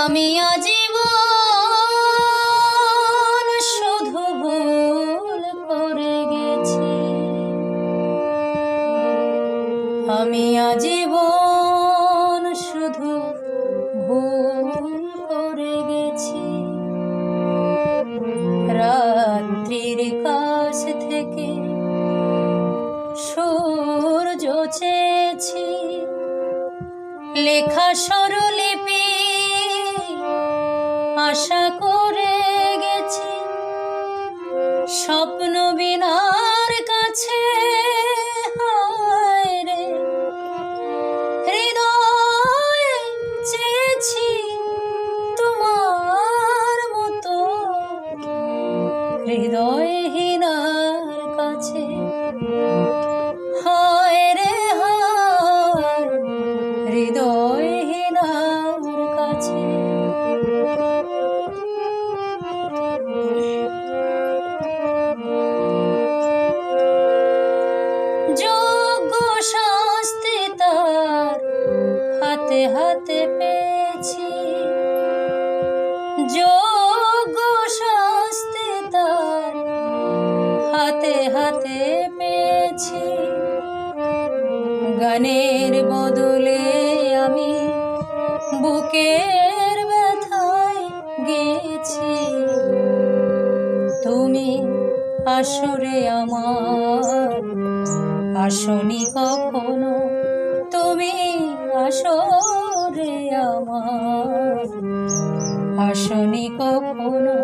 আমি আজীবন শুধু ভুল করে গেছি। আমি আজীবন শুধু ভুল করে গেছি। রাত্রির কাছ থেকে সূর্য চেয়েছি লেখা স্বরলিপি আশা করে গেছি। স্বপ্ন বিনার কাছে হায় হাতে পেয়েছি। যোগ্য শাস্তি তার হাতে হাতে পেয়েছি। গানের বদলে আমি বুকের ব্যথায় গেছি। তুমি আসরে আমার, আসনি কখনো তুমি আসরে আমার। আসনি কখনো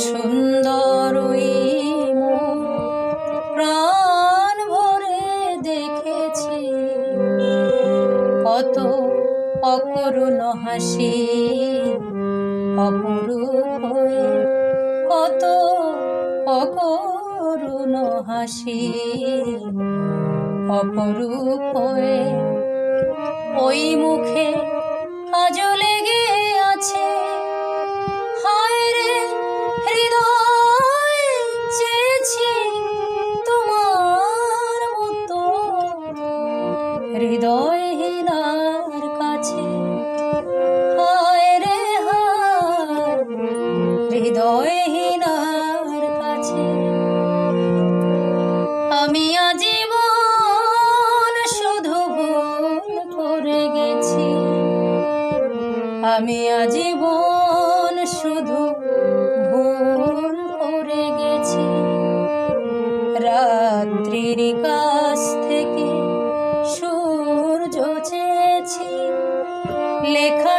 সুন্দর প্রাণ ভরে দেখেছি। কত অকরুণ হাসি অপরূপ কত অকরুণ হাসি অপরূপ হয়ে ওই মুখে লেখা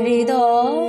হৃদয়